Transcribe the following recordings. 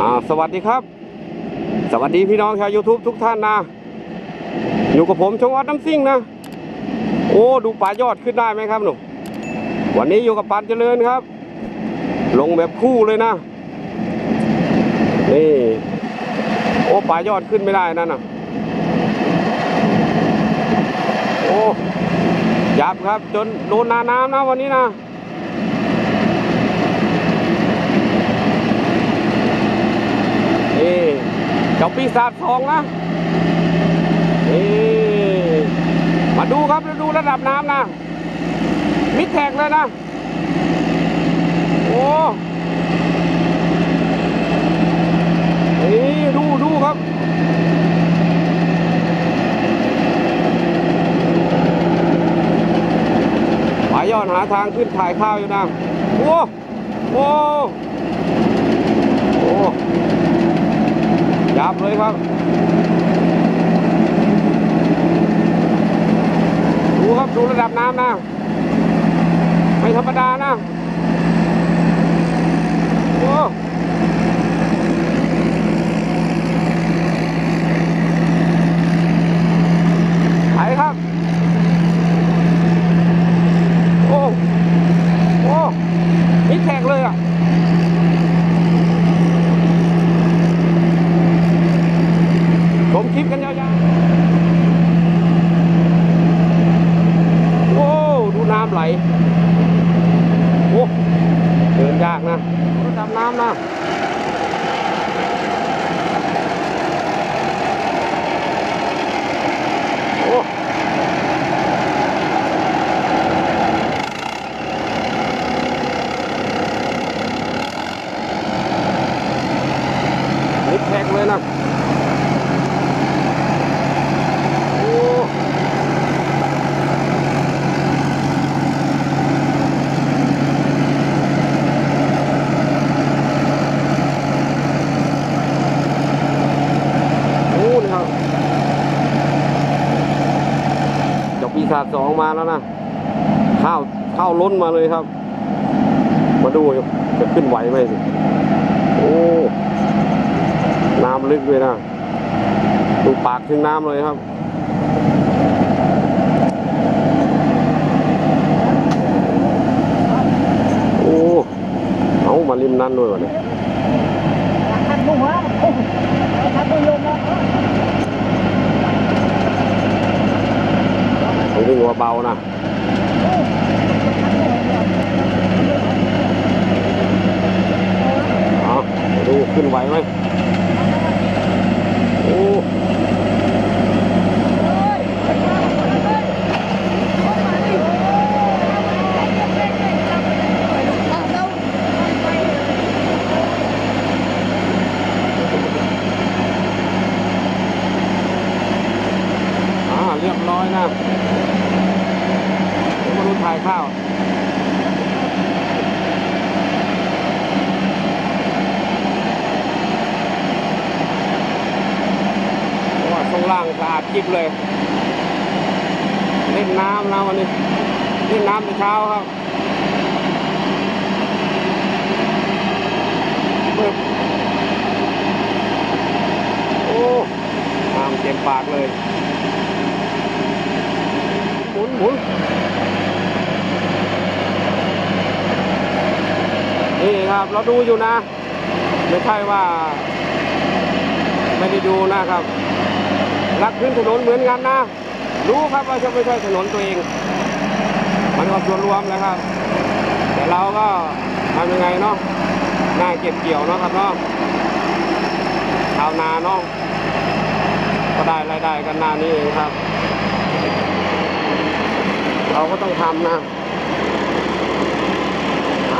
อ่าสวัสดีครับ สวัสดีพี่น้องชาว YouTube ทุกท่านนะ อยู่กับผมชงออดน้ำซิ่งนะ โอ้ดูป่ายอดขึ้นได้ไหมครับหนูวันนี้อยู่กับปานเจริญครับ ลงแบบคู่เลยนะนี่โอ้ป่ายอดขึ้นไม่ได้นั่นนะโอ้ยับครับจนโดนนาน้ำนะวันนี้นะ นี่เจ้าปีศาจทองนะนี่มาดูครับดูระดับน้ำนะ มิดแท็กเลยนะ โอ้นี่ดูดูครับปายอดหาทางขึ้นถ่ายข้าวอยู่นะ โอ้ โอ้ โอ้ ดับเลยครับ ดูครับ ดูระดับน้ำนะ ไม่ธรรมดานะ โอ้ไหลครับ โอ้ โอ้มิดแท็กเลยอะ ชมคลิปกันยาวๆ โอ้ ดูน้ำไหล โอ้ เดินยากนะรถดำน้ำนะ โอ้ มิดแท็กเลยนะ โอ้ นู่นครับ เจ้าปีศาจสองมาแล้วนะข้าวข้าวล้นมาเลยครับ มาดูจะขึ้นไหวไหมสิโอ้น้ำลึกเลยนะดูปากถึงน้ำเลยครับโอ้เอามาริมนั้นด้วยวะเนี่ย ทันบุ้งวะทันบุ้งลงนะ ต้องวิ่งว่า เบานะเอาดูขึ้นไหวไหมโอ้ อ่าเรียบร้อยนะ เดี๋ยวมาดูถ่ายข้าวว่าข้างล่างสะอาดจิบเลย เล่นน้ำนะวันนี้ เล่นน้ำแต่เช้าครับโอ้ น้ำเต็มปากเลย หมุนหมุน นี่ครับ เราดูอยู่นะ ไม่ใช่ว่าไม่ได้ดูนะครับ รักพื้นถนนเหมือนกันนะ รู้ครับว่าจะไม่ใช่ถนนตัวเอง มันก็ส่วนรวมนะครับ แต่เราก็ทำยังไงเนาะหน้าเก็บเกี่ยวเนาะครับเนาะชาวนาเนาะก็ได้รายได้กันหน้านี้เองครับ เราก็ต้องทำนะ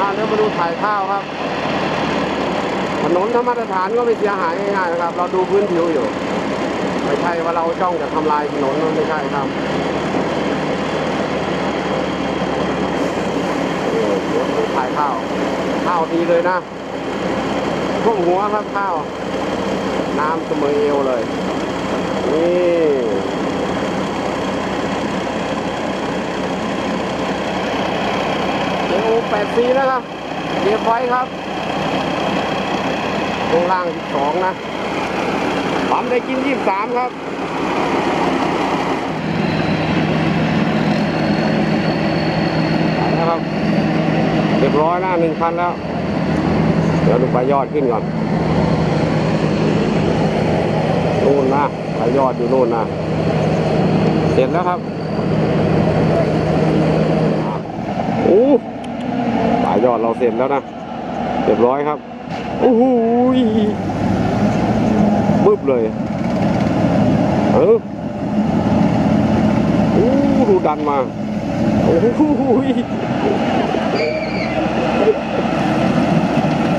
อ่าเดี๋ยวมาดูถ่ายข้าวครับ ถนนธรรมาตรฐานก็ไม่เสียหายง่ายๆนะครับ เราดูพื้นผิวอยู่ ไม่ใช่ว่าเราจ้องจะทำลายถนนนั่นไม่ใช่ครับเดี๋ยวถ่ายข้าวข้าวดีเลยนะท่วมหัวครับข้าว น้ำเสมอเอวเลย นี่ เอโอแปดซีนะครับเรียบไว้ครับตรงล่างสองนะปั๊มได้กินยี่สามครับไปแล้วครับเรียบร้อยนะหนึ่งพันแล้ว เดี๋ยวดูปลายอดขึ้นก่อนนู่นนะปลายอดอยู่นู่นนะเสร็จแล้วครับโอ้ายยอดเราเสร็จแล้วนะเรียบร้อยครับโอ้โหยบึ้บเลยเออโอ้ดูดันมาโอ้โหย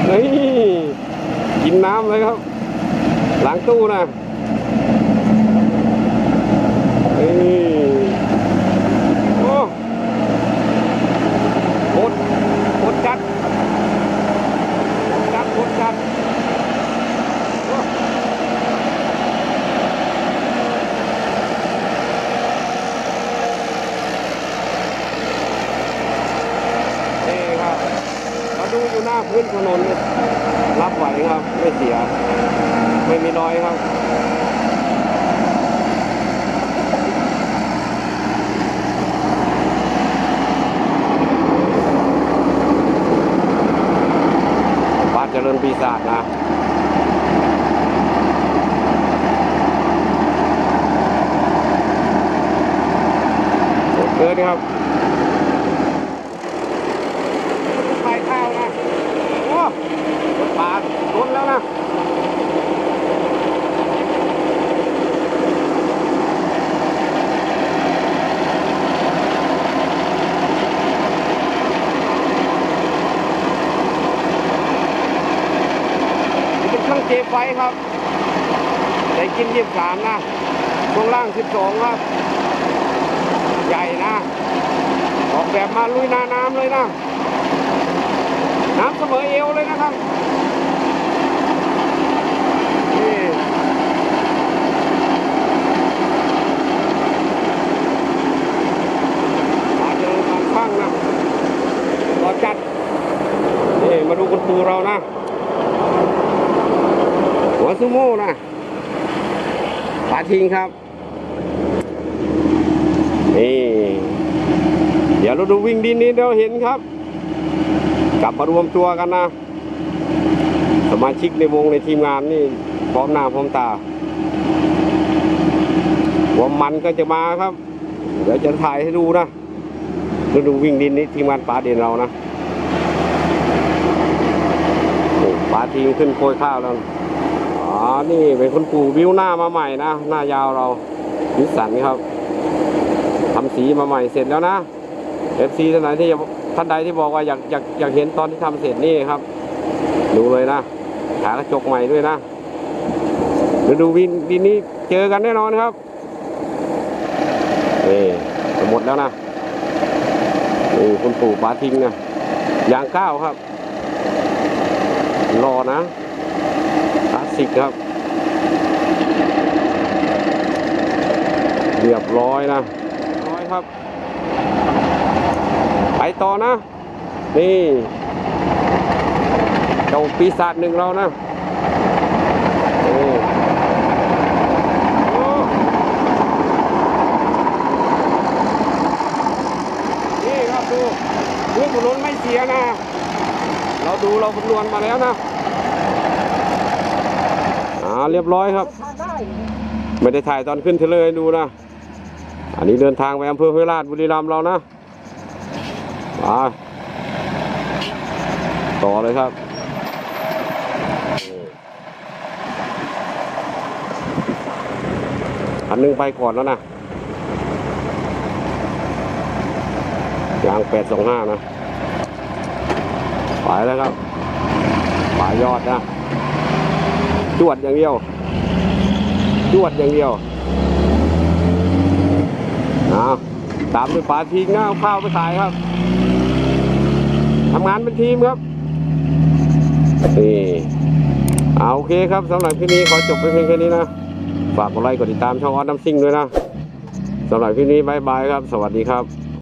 นี่กินน้ำเลยครับ หลังตู้นะนี่โอ้โคตรโคตรจัด จัดหมดจัดโอ้นี่ครับมา ดูอยู่หน้าพื้นถนนเนี่ยรับไหวครับ ไม่เสีย ไม่มีรอยครับบ้านเจริญปีศาจนะเกินครับขายข้าวนะ โอ้รถปาดรถแล้วนะ นี่เป็นเครื่องเก็บ ไว้ครับได้กินยี่สามนะช่วงล่างสิบสองครับ ใหญ่นะ ออกแบบมาลุยนาน้ำเลยนะ น้ำเสมอเอวเลยนะครับนี่มาเจอการฟังนะรอจัดนี่มาดูคุณครูเรานะ ซูโม่นะปลาทิงครับ นี่ เดี๋ยวเราดูวิ่งดินนี้เดี๋ยวเห็นครับ กลับมารวมตัวกันนะ สมาชิกในวงในทีมงานนี่พร้อมหน้าพร้อมตาหัวมันก็จะมาครับ เดี๋ยวจะถ่ายให้ดูนะเราดูวิ่งดินนี้ทีมงานปลาเด่นเรานะปลาทีมขึ้นโคยข้าวแล้ว อ๋อ นี่เป็นคุณปู่วิวหน้ามาใหม่นะ หน้ายาวเรานิสสันครับทำสีมาใหม่เสร็จแล้วนะเอฟซีท่านไหนที่ท่านใดที่บอกว่าอยากอยากอยากเห็นตอนที่ทำเสร็จนี่ครับ ดูเลยนะขากระจกใหม่ด้วยนะเดี๋ยวดูวินวินนี้เจอกันแน่นอนครับนี่หมดแล้วนะนี่คุณปู่ปาทิ้งนะยางก้าวครับ รอนะ สิกครับ เรียบร้อยนะร้อยครับไปต่อนะ นี่เจ้าปีศาจหนึ่งเรานะนี่โอ้นี่ครับดูพื้นถนนไม่เสียนะ เราดูเราคำนวณมาแล้วนะ เรียบร้อยครับ ไม่ได้ถ่ายตอนขึ้นเทเลอร์ให้ดูนะ อันนี้เดินทางไปอำเภอห้วยราชบุรีรัมย์เรานะมาต่อเลยครับอันหนึงไปก่อนแล้วนะยางแปดสองห้านะไปแล้วครับปลายยอดนะ จวดอย่างเดียวจวดอย่างเดียวเอาตามด้วยปาทิ้งนะเอาข้าวไปขายครับทำงานเป็นทีมครับนี่เอาโอเคครับสำหรับคลิปนี้ขอจบไปเพียงแค่นี้นะ ฝากกดไลค์กดติดตามช่องออสน้ำซิ่งด้วยนะสำหรับคลิปนี้บายบายครับ สวัสดีครับ